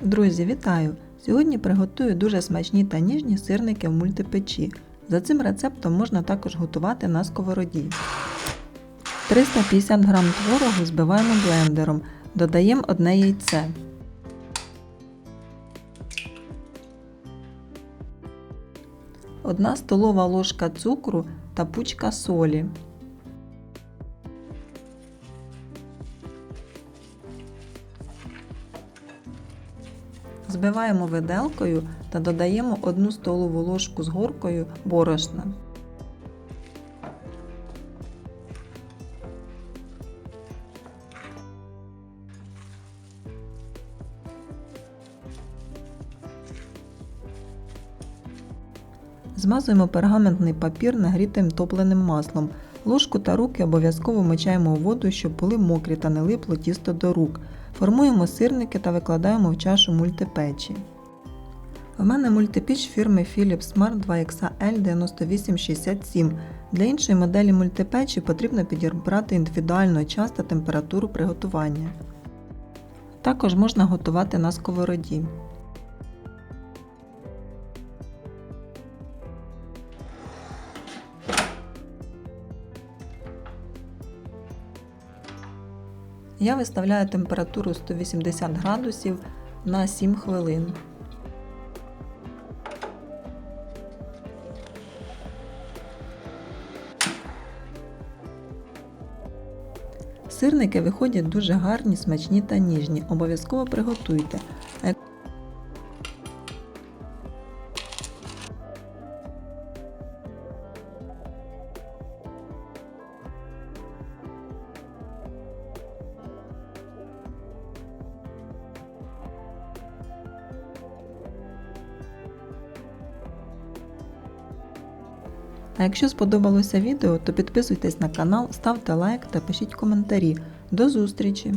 Друзі, вітаю! Сьогодні приготую дуже смачні та ніжні сирники в мультипечі. За цим рецептом можна також готувати на сковороді. 350 г творогу збиваємо блендером, додаємо одне яйце. Одна столова ложка цукру та пучка солі. Збиваємо виделкою та додаємо 1 столову ложку з горкою борошна. Змазуємо пергаментний папір нагрітим топленим маслом. Ложку та руки обов'язково мочаємо у воду, щоб були мокрі та не липло тісто до рук. Формуємо сирники та викладаємо в чашу мультипечі. У мене мультипіч фірми Philips Smart 2XL 9867. Для іншої моделі мультипечі потрібно підібрати індивідуально час та температуру приготування. Також можна готувати на сковороді. Я виставляю температуру 180 градусів на 7 хвилин. Сирники виходять дуже гарні, смачні та ніжні. Обов'язково приготуйте. А якщо сподобалося відео, то підписуйтесь на канал, ставте лайк та пишіть коментарі. До зустрічі!